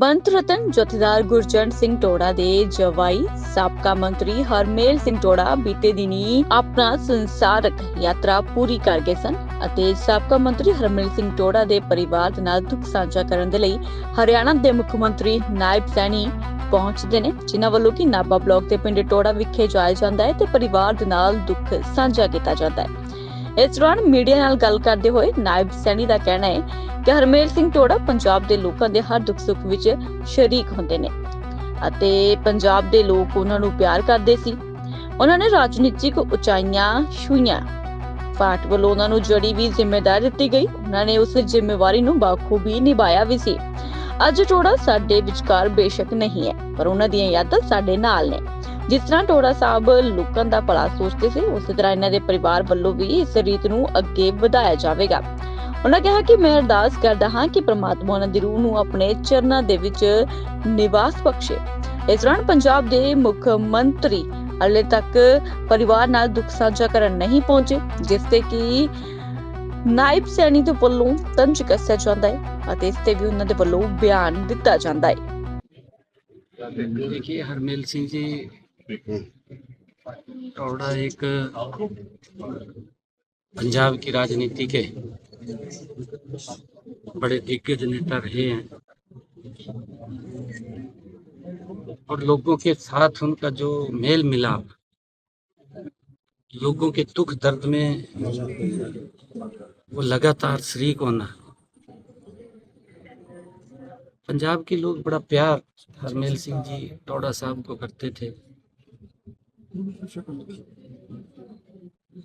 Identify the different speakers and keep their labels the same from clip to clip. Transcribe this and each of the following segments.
Speaker 1: ਪੰਥ ਰਤਨ ਜਥੇਦਾਰ ਗੁਰਚਰਨ ਸਿੰਘ ਟੋੜਾ ਦੇ ਜਵਾਈ ਸਾਬਕਾ ਮੰਤਰੀ ਹਰਮੇਲ ਸਿੰਘ ਟੋੜਾ ਬੀਤੇ ਦਿਨੀ ਆਪਣਾ ਸੰਸਾਰਕ ਯਾਤਰਾ ਪੂਰੀ ਕਰ ਗਏ ਸਨ ਅਤੇ ਸਾਬਕਾ ਮੰਤਰੀ ਹਰਮੇਲ ਸਿੰਘ ਟੋੜਾ ਦੇ ਪਰਿਵਾਰ ਦੇ ਨਾਲ ਦੁੱਖ ਸਾਂਝਾ ਕਰਨ ਦੇ ਲਈ ਹਰਿਆਣਾ ਦੇ ਮੁੱਖ ਮੰਤਰੀ ਨਾਇਬ ਸੈਣੀ ਪਹੁੰਚਦੇ ਨੇ, ਜਿਨ੍ਹਾਂ ਵੱਲੋਂ ਕਿ ਨਾਭਾ ਬਲਾਕ ਦੇ ਪਿੰਡ ਟੋੜਾ ਵਿਖੇ ਜਾਇਆ ਜਾਂਦਾ ਹੈ ਤੇ ਪਰਿਵਾਰ ਦੇ ਨਾਲ ਦੁੱਖ ਸਾਂਝਾ ਕੀਤਾ ਜਾਂਦਾ ਹੈ। ਇਸ ਦੌਰਾਨ ਮੀਡੀਆ ਨਾਲ ਗੱਲ ਕਰਦੇ ਹੋਏ ਨਾਇਬ ਸੈਣੀ ਦਾ ਕਹਿਣਾ ਹੈ ਕਿ ਹਰਮੇਲ ਸਿੰਘ ਟੋੜਾ ਪੰਜਾਬ ਦੇ ਲੋਕਾਂ ਦੇ ਹਰ ਦੁੱਖ ਸੁੱਖ ਵਿੱਚ ਸ਼ਰੀਕ ਹੁੰਦੇ ਨੇ ਅਤੇ ਪੰਜਾਬ ਦੇ ਲੋਕ ਉਹਨਾਂ ਨੂੰ ਪਿਆਰ ਕਰਦੇ ਸੀ। ਉਹਨਾਂ ਨੇ ਰਾਜਨੀਤਿਕ ਉਚਾਈਆਂ ਛੂਈਆਂ। ਪਾਰਟੀ ਵੱਲੋਂ ਉਹਨਾਂ ਨੂੰ ਜੜੀ ਵੀ ਜ਼ਿੰਮੇਵਾਰੀ ਦਿੱਤੀ ਗਈ। ਉਹਨਾਂ ਨੇ ਉਸ ਜ਼ਿੰਮੇਵਾਰੀ ਨੂੰ ਬਾਖੂਬੀ ਨਿਭਾਇਆ ਵੀ ਸੀ। ਅੱਜ ਟੋੜਾ ਸਾਡੇ ਵਿਚਕਾਰ ਬੇਸ਼ੱਕ ਨਹੀਂ ਹੈ, ਪਰ ਉਹਨਾਂ ਦੀਆਂ ਯਾਦਾਂ ਸਾਡੇ ਨਾਲ ਨੇ। ਜਿਸ ਤਰ੍ਹਾਂ ਟੋੜਾ ਸਾਹਿਬ ਲੋਕਾਂ ਦਾ ਭਲਾ ਸੋਚਦੇ ਸੀ, ਉਸੇ ਤਰ੍ਹਾਂ ਇਹਨਾਂ ਦੇ ਪਰਿਵਾਰ ਵੱਲੋਂ ਵੀ ਇਸ ਰੀਤ ਨੂੰ ਅੱਗੇ ਵਧਾਇਆ ਜਾਵੇਗਾ। ਉਹਨਾਂ ਕਿਹਾ ਕਿ ਮੈਂ ਅਰਦਾਸ ਕਰਦਾ ਹਾਂ ਕਿ ਪ੍ਰਮਾਤਮਾ ਉਹਨਾਂ ਦੀ ਰੂਹ ਨੂੰ ਆਪਣੇ ਚਰਨਾਂ ਦੇ ਵਿੱਚ ਨਿਵਾਸ ਬਖਸ਼ੇ ਇਸ ਦੌਰਾਨ ਪੰਜਾਬ ਦੇ ਮੁੱਖ ਮੰਤਰੀ ਹਾਲੇ ਤੱਕ ਪਰਿਵਾਰ ਨਾਲ ਦੁੱਖ ਸਾਂਝਾ ਕਰਨ ਨਹੀਂ ਪਹੁੰਚੇ ਜਿਸ ਤੇ ਕਿ ਨਾਇਬ ਸੈਣੀ ਦੇ ਵੱਲੋਂ ਤੰਜ ਕੱਸਿਆ ਜਾਂਦਾ ਹੈ ਅਤੇ ਇਸ ਤੇ ਵੀ ਉਹਨਾਂ ਦੇ ਵੱਲੋਂ ਬਿਆਨ ਦਿੱਤਾ ਜਾਂਦਾ ਹੈ
Speaker 2: देखिए हरमेल सिंह जी टोड़ा एक पंजाब की राजनीति के बड़े दिग्गज नेता रहे हैं। और लोगों के साथ उनका जो मेल मिलाप, लोगों के दुख दर्द में वो लगातार शरीक होना पंजाब के लोग बड़ा प्यार, हरमेल सिंह जी, टोडा साहब को करते थे।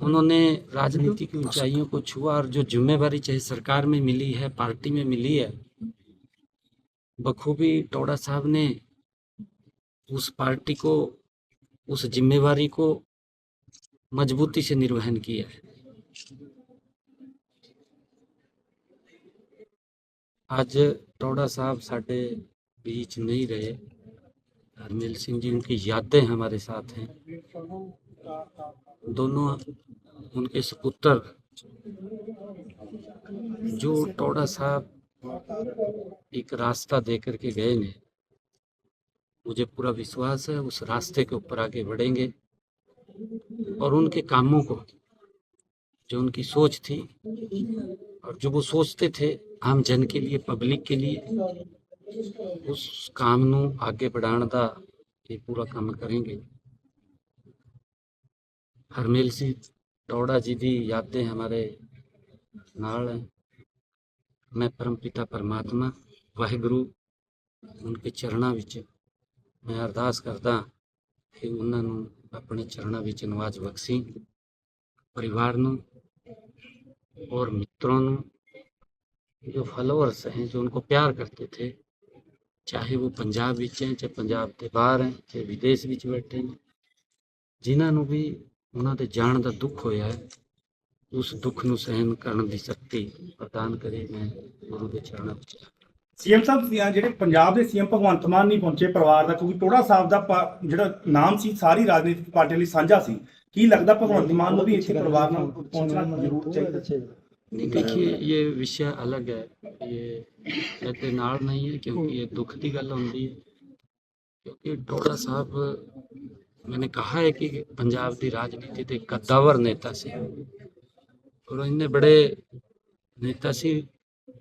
Speaker 2: उन्होंने राजनीति की ऊंचाइयों को छुआ और जो जिम्मेवारी चाहे सरकार में मिली है, पार्टी में मिली है, बखूबी टोडा साहब ने उस पार्टी को, उस जिम्मेवारी को मजबूती से निर्वहन किया है। आज टोडा साहब साढ़े बीच नहीं रहे। हरमेल सिंह जी, उनकी यादें हमारे साथ हैं। दोनों उनके सपुत्र जो टोडा साहब एक रास्ता दे करके गए ने मुझे पूरा विश्वास है उस रास्ते के ऊपर आगे बढ़ेंगे और उनके कामों को जो उनकी सोच थी और जो वो सोचते थे आम जन के लिए पब्लिक के लिए ਉਸ ਕੰਮ ਨੂੰ ਅੱਗੇ ਵਧਾਉਣ ਦਾ ਇਹ ਪੂਰਾ ਕੰਮ ਕਰਾਂਗੇ ਹਰਮੇਲ ਸਿੰਘ ਟੌੜਾ ਜੀ ਦੀ ਯਾਦਾਂ ਹਮਾਰੇ ਨਾਲ ਹੈ ਮੈਂ ਪਰਮ ਪਿਤਾ ਪਰਮਾਤਮਾ ਵਾਹਿਗੁਰੂ ਉਨਕੇ ਚਰਨਾਂ ਵਿੱਚ ਮੈਂ ਅਰਦਾਸ ਕਰਦਾ ਕਿ ਉਹਨਾਂ ਨੂੰ ਆਪਣੇ ਚਰਨਾਂ ਵਿੱਚ ਨਵਾਜ ਬਖਸ਼ੀ परिवार ਨੂੰ और मित्रों ਨੂੰ जो फॉलोअर्स हैं जो उनको प्यार करते थे ਚਾਹੇ ਉਹ ਪੰਜਾਬ ਵਿੱਚ ਹੈ ਚਾਹੇ ਪੰਜਾਬ ਦੇ ਬਾਹਰ ਹੈ ਚਾਹੇ ਵਿਦੇਸ਼ ਵਿੱਚ ਬੈਠੇ ਨੇ ਜਿਨ੍ਹਾਂ ਨੂੰ ਵੀ ਉਹਨਾਂ ਦੇ ਜਾਣ ਦਾ ਦੁੱਖ ਹੋਇਆ ਹੈ ਉਸ ਦੁੱਖ ਨੂੰ ਸਹਿਣ ਕਰਨ ਦੀ ਸ਼ਕਤੀ ਪ੍ਰਦਾਨ ਕਰੇ ਮੈਂ ਗੁਰੂ ਦੇ ਚਰਨਾਂ ਵਿੱਚ
Speaker 3: ਸੀਐਮ ਸਾਹਿਬ ਸੀ- ਜਿਹੜੇ ਪੰਜਾਬ ਦੇ ਸੀਐਮ ਭਗਵੰਤ ਮਾਨ ਨਹੀਂ ਪਹੁੰਚੇ ਪਰਿਵਾਰ ਦਾ ਕਿਉਂਕਿ ਟੋੜਾ ਸਾਹਿਬ ਦਾ ਪ- ਜਿਹੜਾ ਨਾਮ ਸੀ ਸਾਰੀ ਰਾਜਨੀਤਿਕ ਪਾਰਟੀ ਲਈ ਸਾਂਝਾ ਸੀ ਕੀ ਲੱਗਦਾ ਭਗਵੰਤ ਮਾਨ ਨੂੰ ਵੀ ਇੱਥੇ ਪਰਿਵਾਰ ਨਾਲ ਪਹੁੰਚਣਾ ਜ਼ਰੂਰ ਚਾਹੀਦਾ
Speaker 2: नहीं देखिए ये विषय अलग है ये कहते नाल नहीं है क्योंकि ये दुख की गल होती है क्योंकि टोड़ा साहब मैंने कहा है कि पंजाब की राजनीति के कद्दावर नेता से और इन्ने बड़े नेता ਸੀ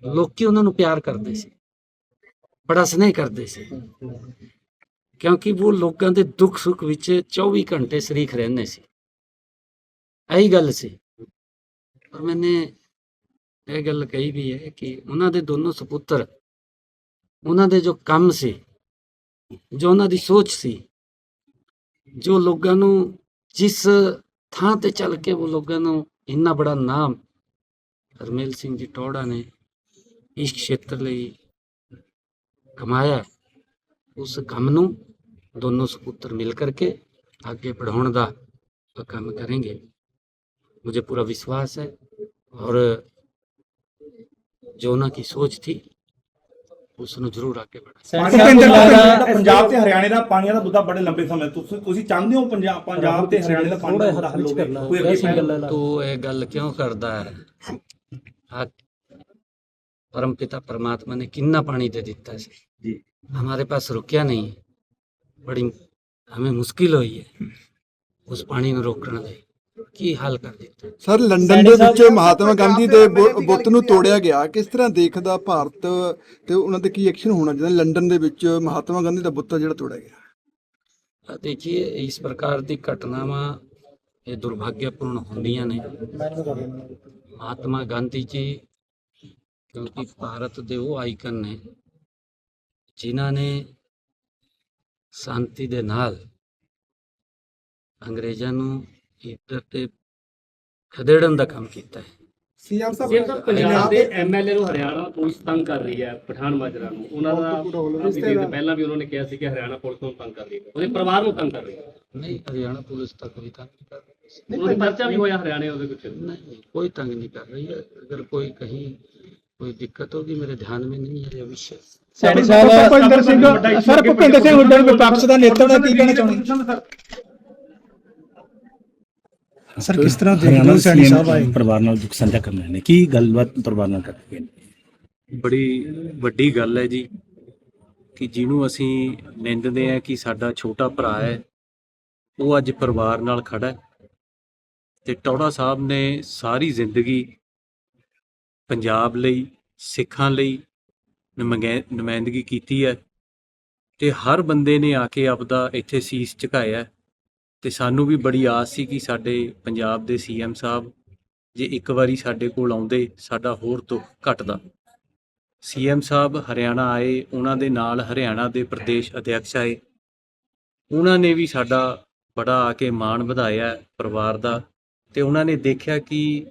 Speaker 2: ਲੋਕੀ ਉਹਨਾਂ ਨੂੰ ਪਿਆਰ ਕਰਦੇ ਸੀ ਬੜਾ ਸਨੇਹ ਕਰਦੇ ਸੀ ਕਿਉਂਕਿ ਉਹ ਲੋਕਾਂ ਦੇ ਦੁੱਖ ਸੁੱਖ ਵਿੱਚ 24 ਘੰਟੇ ਸ਼ਰੀਕ ਰਹਿੰਦੇ ਸੀ ਇਹੀ ਗੱਲ ਸੀ ਪਰ ਮੈਨੇ ਇਹ ਗੱਲ ਕਹੀ ਵੀ ਹੈ ਕਿ ਉਹਨਾਂ ਦੇ ਦੋਨੋਂ ਸੁਪੁੱਤਰ ਉਹਨਾਂ ਦੇ ਜੋ ਕੰਮ ਸੀ ਜੋ ਉਹਨਾਂ ਦੀ ਸੋਚ ਸੀ ਜੋ ਲੋਕਾਂ ਨੂੰ ਜਿਸ ਥਾਂ ਤੇ ਚੱਲ ਕੇ ਉਹ ਲੋਕਾਂ ਨੂੰ ਇੰਨਾ ਬੜਾ ਨਾਮ ਹਰਮੇਲ ਸਿੰਘ ਜੀ ਟੋੜਾ ਨੇ ਇਸ ਖੇਤਰ ਲਈ ਕਮਾਇਆ ਉਸ ਕੰਮ ਨੂੰ ਦੋਨੋਂ ਸੁਪੁੱਤਰ ਮਿਲ ਕਰਕੇ आगे बढ़ाने ਦਾ ਕੰਮ करेंगे मुझे पूरा विश्वास है और जो ਉਹਨਾਂ की सोच थी ਉਸ ਨੂੰ ਜ਼ਰੂਰ ਅੱਗੇ ਵਧਾਇਆ
Speaker 3: ਪਾਣੀ ਦਾ ਮੁੱਦਾ ਪੰਜਾਬ ਤੇ ਹਰਿਆਣੇ ਦਾ ਪਾਣੀਆਂ ਦਾ ਮੁੱਦਾ ਬੜੇ ਲੰਬੇ ਸਮੇਂ ਤੋਂ ਤੁਸੀਂ ਤੁਸੀਂ ਚਾਹੁੰਦੇ ਹੋ ਪੰਜਾਬ ਪੰਜਾਬ ਤੇ ਹਰਿਆਣੇ ਦਾ ਪਾਣੀ ਦਾ ਮੁੱਦਾ ਹੱਲ ਹੋਵੇ ਕੋਈ ਅੱਗੇ ਪਹਿਲ
Speaker 2: ਤੂੰ ਇਹ ਗੱਲ ਕਿਉਂ ਕਰਦਾ ਹੈ ਆ ਪਰਮ ਪਿਤਾ ਪਰਮਾਤਮਾ ਨੇ ਕਿੰਨਾ ਪਾਣੀ ਦੇ ਦਿੱਤਾ ਸੀ
Speaker 3: ਜੀ
Speaker 2: हमारे पास रुकया नहीं बड़ी हमें मुश्किल हुई है उस पानी ਨੂੰ ਰੋਕਣ ਦੇ ਕੀ ਹੱਲ ਕਰ ਦਿੱਤਾ?
Speaker 4: ਸਰ ਲੰਡਨ ਦੇ ਵਿੱਚ ਮਹਾਤਮਾ ਗਾਂਧੀ ਦੇ ਬੁੱਤ ਨੂੰ ਤੋੜਿਆ ਗਿਆ। ਕਿਸ ਤਰ੍ਹਾਂ ਦੇਖਦਾ ਭਾਰਤ ਤੇ ਉਹਨਾਂ ਤੇ ਕੀ ਐਕਸ਼ਨ ਹੋਣਾ ਚਾਹੀਦਾ? ਲੰਡਨ ਦੇ ਵਿੱਚ ਮਹਾਤਮਾ ਗਾਂਧੀ ਦਾ ਬੁੱਤ ਜਿਹੜਾ ਤੋੜਿਆ ਗਿਆ।
Speaker 2: ਤਾਂ ਦੇਖੀਏ ਇਸ ਪ੍ਰਕਾਰ ਦੀ ਘਟਨਾਵਾਂ ਇਹ ਦੁਰਭਾਗਿਆਪੂਰਨ ਹੁੰਦੀਆਂ ਨੇ। ਮਹਾਤਮਾ ਗਾਂਧੀ ਜੀ ਕਿਉਂਕਿ ਭਾਰਤ ਦੇ ਉਹ ਆਈਕਨ ਨੇ ਜਿਨ੍ਹਾਂ ਨੇ ਸ਼ਾਂਤੀ ਦੇ ਨਾਲ ਅੰਗਰੇਜ਼ਾਂ ਨੂੰ ਲੀਡਰ ਤੇ ਖਦੇੜਨ ਦਾ ਕੰਮ ਕੀਤਾ ਹੈ।
Speaker 4: ਸੀਐਮ
Speaker 5: ਸਾਹਿਬ ਪੰਜਾਬ ਦੇ ਐਮਐਲਏ ਨੂੰ ਹਰਿਆਣਾ ਪੁਲਿਸ ਤੰਗ ਕਰ ਰਹੀ ਹੈ ਪਠਾਨ ਮਾਜਰਾ ਨੂੰ। ਉਹਨਾਂ ਦਾ ਪਹਿਲਾਂ ਵੀ ਉਹਨਾਂ ਨੇ ਕਿਹਾ ਸੀ ਕਿ ਹਰਿਆਣਾ ਪੁਲਿਸ ਨੂੰ ਤੰਗ ਕਰ ਰਹੀ ਹੈ। ਉਹਦੇ ਪਰਿਵਾਰ ਨੂੰ ਤੰਗ ਕਰ ਰਹੀ ਹੈ।
Speaker 2: ਨਹੀਂ ਹਰਿਆਣਾ ਪੁਲਿਸ ਤਾਂ ਕੋਈ ਤੰਗ ਨਹੀਂ ਕਰ ਰਹੀ।
Speaker 5: ਉਹਨਾਂ ਪਰਚਾ ਵੀ ਹੋਇਆ ਹਰਿਆਣੇ ਉਹਦੇ
Speaker 2: ਕੁਛ ਨਹੀਂ ਕੋਈ ਤੰਗ ਨਹੀਂ ਕਰ ਰਹੀ ਹੈ। ਅਗਰ ਕੋਈ ਕਹੀਂ ਕੋਈ ਦਿੱਕਤ ਹੋਗੀ ਮੇਰੇ ਧਿਆਨ ਵਿੱਚ ਨਹੀਂ ਹੈ ਇਹ
Speaker 6: ਵਿਸ਼ੇ। ਸਾਡੇ ਭੁਪਿੰਦਰ ਸਿੰਘ ਸਰ ਭੁਪਿੰਦਰ ਸਿੰਘ। ਹੁੱਡਾ ਵਿਪਕਸ਼ ਦਾ ਨੇਤਾ ਹੋਣਾ ਕੀ ਕਹਿਣਾ ਚਾਹੁੰਦੇ? ਸਰ ਕਿਸ ਤਰ੍ਹਾਂ ਦੇਖਦੇ ਹੋ ਸੈਣੀ ਸਾਹਿਬ ਆਏ?
Speaker 7: ਪਰਿਵਾਰ ਨਾਲ ਦੁੱਖ ਸਾਂਝਾ ਕਰਨਾ ਨੇ। ਕੀ ਗੱਲਬਾਤ ਪਰਿਵਾਰ ਨਾਲ ਕਰਦੇ ਨੇ?
Speaker 8: ਬੜੀ ਵੱਡੀ ਗੱਲ ਹੈ ਜੀ ਕਿ ਜਿਹਨੂੰ ਅਸੀਂ ਨਿੰਦਦੇ ਆ ਕਿ ਸਾਡਾ ਛੋਟਾ ਭਰਾ ਹੈ ਉਹ ਅੱਜ ਪਰਿਵਾਰ ਨਾਲ ਖੜਾ ਹੈ ਤੇ ਟੌੜਾ ਸਾਹਿਬ ਨੇ ਸਾਰੀ ਜ਼ਿੰਦਗੀ ਪੰਜਾਬ ਲਈ ਸਿੱਖਾਂ ਲਈ ਨੁਮਾਇ- ਨੁਮਾਇੰਦਗੀ ਕੀਤੀ ਹੈ ਤੇ ਹਰ ਬੰਦੇ ਨੇ ਆ ਕੇ ਆਪਦਾ ਇੱਥੇ ਸੀਸ ਝੁਕਾਇਆ ਹੈ। ਤੇ ਸਾਨੂੰ ਵੀ ਬੜੀ ਆਸ ਸੀ ਕਿ ਸਾਡੇ ਪੰਜਾਬ ਦੇ ਸੀਐਮ ਸਾਹਿਬ ਜੇ ਇੱਕ ਵਾਰੀ ਸਾਡੇ ਕੋਲ ਆਉਂਦੇ, ਸਾਡਾ ਹੋਰ ਦੁੱਖ ਘਟਦਾ। ਸੀਐਮ ਸਾਹਿਬ ਹਰਿਆਣਾ ਆਏ, ਉਹਨਾਂ ਦੇ ਨਾਲ ਹਰਿਆਣਾ ਦੇ ਪ੍ਰਦੇਸ਼ ਅਧਿਕਸ਼ ਆਏ। ਉਹਨਾਂ ਨੇ ਵੀ ਸਾਡਾ ਬੜਾ ਆ ਕੇ ਮਾਣ ਵਧਾਇਆ ਪਰਿਵਾਰ ਦਾ ਤੇ ਉਹਨਾਂ ਨੇ ਦੇਖਿਆ ਕਿ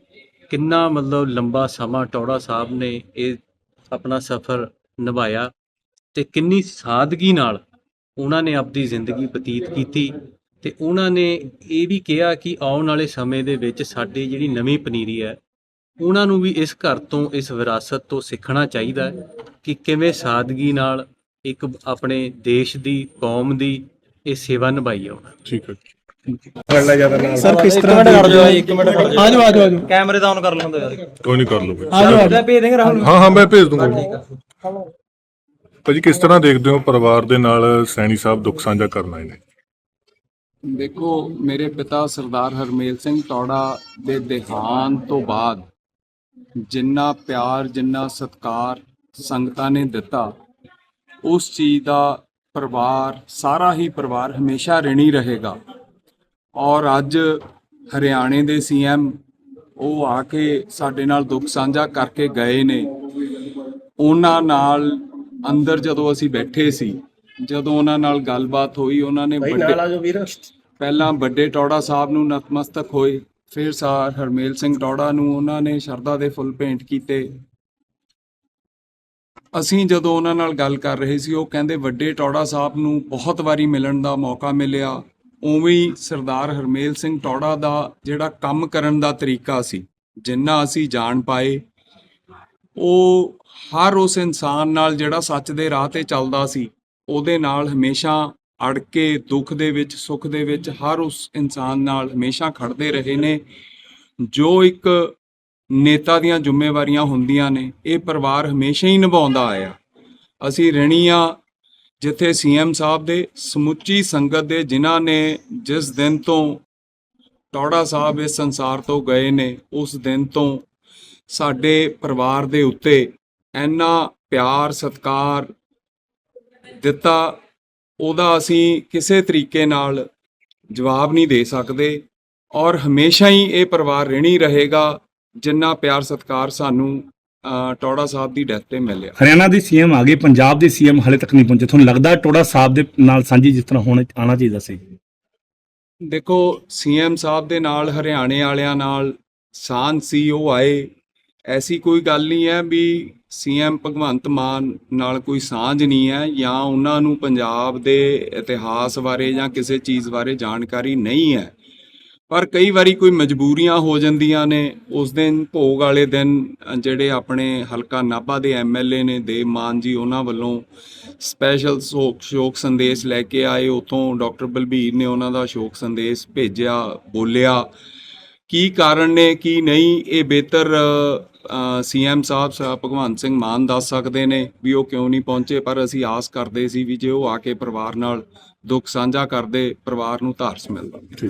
Speaker 8: ਕਿੰਨਾ ਮਤਲਬ ਲੰਬਾ ਸਮਾਂ ਟੌੜਾ ਸਾਹਿਬ ਨੇ ਇਹ ਆਪਣਾ ਸਫ਼ਰ ਨਿਭਾਇਆ ਤੇ ਕਿੰਨੀ ਸਾਦਗੀ ਨਾਲ ਉਹਨਾਂ ਨੇ ਆਪਣੀ ਜ਼ਿੰਦਗੀ ਬਤੀਤ ਕੀਤੀ। ਤੇ ਉਹਨਾਂ ਨੇ ਇਹ ਵੀ ਕਿਹਾ ਕਿ ਆਉਣ ਵਾਲੇ ਸਮੇਂ ਦੇ ਵਿੱਚ ਸਾਡੀ ਜਿਹੜੀ ਨਵੀਂ ਪਨੀਰੀ ਹੈ ਉਹਨਾਂ ਨੂੰ ਵੀ ਇਸ ਘਰ ਤੋਂ ਇਸ ਵਿਰਾਸਤ ਤੋਂ ਸਿੱਖਣਾ ਚਾਹੀਦਾ ਹੈ ਕਿ ਕਿਵੇਂ ਸਾਦਗੀ ਨਾਲ ਇੱਕ ਆਪਣੇ ਦੇਸ਼ ਦੀ ਕੌਮ ਦੀ ਇਹ ਸੇਵਾ ਨਿਭਾਈ ਆ ਉਹਨਾਂ
Speaker 6: ਸਰ ਕਿਸ ਤਰ੍ਹਾਂ ਦੇਖਦੇ ਹੋ? ਇੱਕ ਮਿੰਟ ਆਜੋ ਆਜੋ ਆਜੋ।
Speaker 9: ਕੈਮਰੇ ਤਾਂ ਔਨ ਕਰ ਲੈਂਦੇ ਯਾਰ
Speaker 10: ਕੋਈ ਨਹੀਂ ਕਰ ਲਓ ਭਾਈ।
Speaker 6: ਆਜੋ ਆਜੋ।
Speaker 9: ਭੇਜ ਦੇਂਗੇ ਰਾਹੁਲ
Speaker 10: ਹਾਂ ਹਾਂ ਮੈਂ ਭੇਜ ਦੂੰਗਾ। ਭਾਜੀ ਕਿਸ ਤਰ੍ਹਾਂ ਦੇਖਦੇ ਹੋ ਪਰਿਵਾਰ ਦੇ ਨਾਲ ਸੈਣੀ ਸਾਹਿਬ ਦੁੱਖ ਸਾਂਝਾ ਕਰਨ ਆਏ ਨੇ?
Speaker 11: ਦੇਖੋ ਮੇਰੇ ਪਿਤਾ ਸਰਦਾਰ ਹਰਮੇਲ ਸਿੰਘ ਟੌੜਾ ਦੇ ਦੇਹਾਂਤ ਤੋਂ ਬਾਅਦ ਜਿੰਨਾ ਪਿਆਰ ਜਿੰਨਾ ਸਤਿਕਾਰ ਸੰਗਤਾਂ ਨੇ ਦਿੱਤਾ ਉਸ ਚੀਜ਼ ਦਾ ਪਰਿਵਾਰ ਸਾਰਾ ਹੀ ਪਰਿਵਾਰ ਹਮੇਸ਼ਾ ਰਿਣੀ ਰਹੇਗਾ। ਔਰ ਅੱਜ ਹਰਿਆਣੇ ਦੇ ਸੀਐਮ ਉਹ ਆ ਕੇ ਸਾਡੇ ਨਾਲ ਦੁੱਖ ਸਾਂਝਾ ਕਰਕੇ ਗਏ ਨੇ। ਉਹਨਾਂ ਨਾਲ ਅੰਦਰ ਜਦੋਂ ਅਸੀਂ ਬੈਠੇ ਸੀ ਜਦੋਂ ਉਹਨਾਂ ਨਾਲ ਗੱਲਬਾਤ ਹੋਈ ਉਹਨਾਂ ਨੇ ਵੱਡੇ ਪਹਿਲਾਂ ਵੱਡੇ ਟੌੜਾ ਸਾਹਿਬ ਨੂੰ ਨਤਮਸਤਕ ਹੋਏ, ਫਿਰ ਸਾਰ ਹਰਮੇਲ ਸਿੰਘ ਟੌੜਾ ਨੂੰ ਉਹਨਾਂ ਨੇ ਸ਼ਰਧਾ ਦੇ ਫੁੱਲ ਭੇਂਟ ਕੀਤੇ। ਅਸੀਂ ਜਦੋਂ ਉਹਨਾਂ ਨਾਲ ਗੱਲ ਕਰ ਰਹੇ ਸੀ, ਉਹ ਕਹਿੰਦੇ ਵੱਡੇ ਟੌੜਾ ਸਾਹਿਬ ਨੂੰ ਬਹੁਤ ਵਾਰੀ ਮਿਲਣ ਦਾ ਮੌਕਾ ਮਿਲਿਆ। ਉਵੇਂ ਹੀ ਸਰਦਾਰ ਹਰਮੇਲ ਸਿੰਘ ਟੌੜਾ ਦਾ ਜਿਹੜਾ ਕੰਮ ਕਰਨ ਦਾ ਤਰੀਕਾ ਸੀ, ਜਿੰਨਾ ਅਸੀਂ ਜਾਣ ਪਾਏ, ਉਹ ਹਰ ਉਸ ਇਨਸਾਨ ਨਾਲ ਜਿਹੜਾ ਸੱਚ ਦੇ ਰਾਹ ਤੇ ਚੱਲਦਾ ਸੀ, ਉਹਦੇ ਨਾਲ ਹਮੇਸ਼ਾ ਅੜ ਕੇ, ਦੁੱਖ ਦੇ ਵਿੱਚ, ਸੁੱਖ ਦੇ ਵਿੱਚ ਹਰ ਉਸ ਇਨਸਾਨ ਨਾਲ ਹਮੇਸ਼ਾ ਖੜਦੇ ਰਹੇ ਨੇ। ਜੋ ਇੱਕ ਨੇਤਾ ਦੀਆਂ ਜ਼ਿੰਮੇਵਾਰੀਆਂ ਹੁੰਦੀਆਂ ਨੇ, ਇਹ ਪਰਿਵਾਰ ਹਮੇਸ਼ਾ ਹੀ ਨਿਭਾਉਂਦਾ ਆਇਆ। ਅਸੀਂ ਰਣੀਆਂ ਜਿੱਥੇ ਸੀਐਮ ਸਾਹਿਬ ਦੇ ਸਮੁੱਚੀ ਸੰਗਤ ਦੇ, ਜਿਨ੍ਹਾਂ ਨੇ ਜਿਸ ਦਿਨ ਤੋਂ ਟੌੜਾ ਸਾਹਿਬ ਇਸ ਸੰਸਾਰ ਤੋਂ ਗਏ ਨੇ, ਉਸ ਦਿਨ ਤੋਂ ਸਾਡੇ ਪਰਿਵਾਰ ਦੇ ਉੱਤੇ ਇੰਨਾ ਪਿਆਰ, ਸਤਿਕਾਰ ਦਿੱਤਾ ਉਹਦਾ ਅਸੀਂ ਕਿਸੇ ਤਰੀਕੇ ਨਾਲ ਜਵਾਬ ਨਹੀਂ ਦੇ ਸਕਦੇ ਔਰ ਹਮੇਸ਼ਾ ਹੀ ਇਹ ਪਰਿਵਾਰ ਰਿਣੀ ਰਹੇਗਾ ਜਿੰਨਾ ਪਿਆਰ ਸਤਿਕਾਰ ਸਾਨੂੰ ਟੌੜਾ ਸਾਹਿਬ ਦੀ ਡੈਥ ਤੇ ਮਿਲਿਆ।
Speaker 7: ਹਰਿਆਣਾ ਦੇ ਸੀਐਮ ਆ ਗਏ ਪੰਜਾਬ ਦੇ ਸੀਐਮ ਹਲੇ ਤੱਕ ਨਹੀਂ ਪਹੁੰਚੇ। ਤੁਹਾਨੂੰ ਲੱਗਦਾ ਟੋੜਾ ਸਾਹਿਬ ਦੇ ਨਾਲ ਸਾਂਝੀ ਜਿਸ ਤਰ੍ਹਾਂ ਹੋਣਾ ਆਣਾ ਚਾਹੀਦਾ ਸੀ?
Speaker 11: ਦੇਖੋ ਸੀਐਮ ਸਾਹਿਬ ਦੇ ਨਾਲ ਹਰਿਆਣੇ ਵਾਲਿਆਂ ਨਾਲ ਸਾਂਝ ਸੀ ਉਹ ਆਏ। ਐਸੀ ਕੋਈ ਗੱਲ ਨਹੀਂ ਹੈ ਵੀ ਸੀਐਮ ਭਗਵੰਤ ਮਾਨ ਨਾਲ ਕੋਈ ਸਾਂਝ ਨਹੀਂ ਹੈ ਜਾਂ ਉਹਨਾਂ ਨੂੰ ਪੰਜਾਬ ਦੇ ਇਤਿਹਾਸ ਬਾਰੇ ਜਾਂ ਕਿਸੇ ਚੀਜ਼ ਬਾਰੇ ਜਾਣਕਾਰੀ ਨਹੀਂ ਹੈ। ਪਰ ਕਈ ਵਾਰੀ ਕੋਈ ਮਜਬੂਰੀਆਂ ਹੋ ਜਾਂਦੀਆਂ ਨੇ। ਉਸ ਦਿਨ, ਭੋਗ ਵਾਲੇ ਦਿਨ, ਜਿਹੜੇ ਆਪਣੇ ਹਲਕਾ ਨਾਭਾ ਦੇ ਐਮਐਲਏ ਨੇ, ਦੇਵ ਮਾਨ ਜੀ, ਉਹਨਾਂ ਵੱਲੋਂ ਸਪੈਸ਼ਲ ਸ਼ੋਕ ਸ਼ੋਕ ਸੰਦੇਸ਼ ਲੈ ਕੇ ਆਏ। ਉਥੋਂ ਡਾਕਟਰ ਬਲਬੀਰ ਨੇ ਉਹਨਾਂ ਦਾ ਸ਼ੋਕ ਸੰਦੇਸ਼ ਭੇਜਿਆ, ਬੋਲਿਆ, ਕੀ ਕਾਰਨ ਨੇ, ਕੀ ਨਹੀਂ, ਇਹ ਬਿਹਤਰ ਸੀਐਮ ਸਾਹਿਬ, ਸ- ਭਗਵੰਤ ਸਿੰਘ ਮਾਨ ਦੱਸ ਸਕਦੇ ਨੇ ਵੀ ਉਹ ਕਿਉਂ ਨਹੀਂ ਪਹੁੰਚੇ, ਪਰ ਅਸੀਂ ਆਸ ਕਰਦੇ ਸੀ ਵੀ ਜੇ ਉਹ ਆ ਕੇ ਪਰਿਵਾਰ ਨਾਲ ਦੁੱਖ ਸਾਂਝਾ ਕਰਦੇ, ਪਰਿਵਾਰ ਨੂੰ ਧਾਰਸ ਮਿਲਦਾ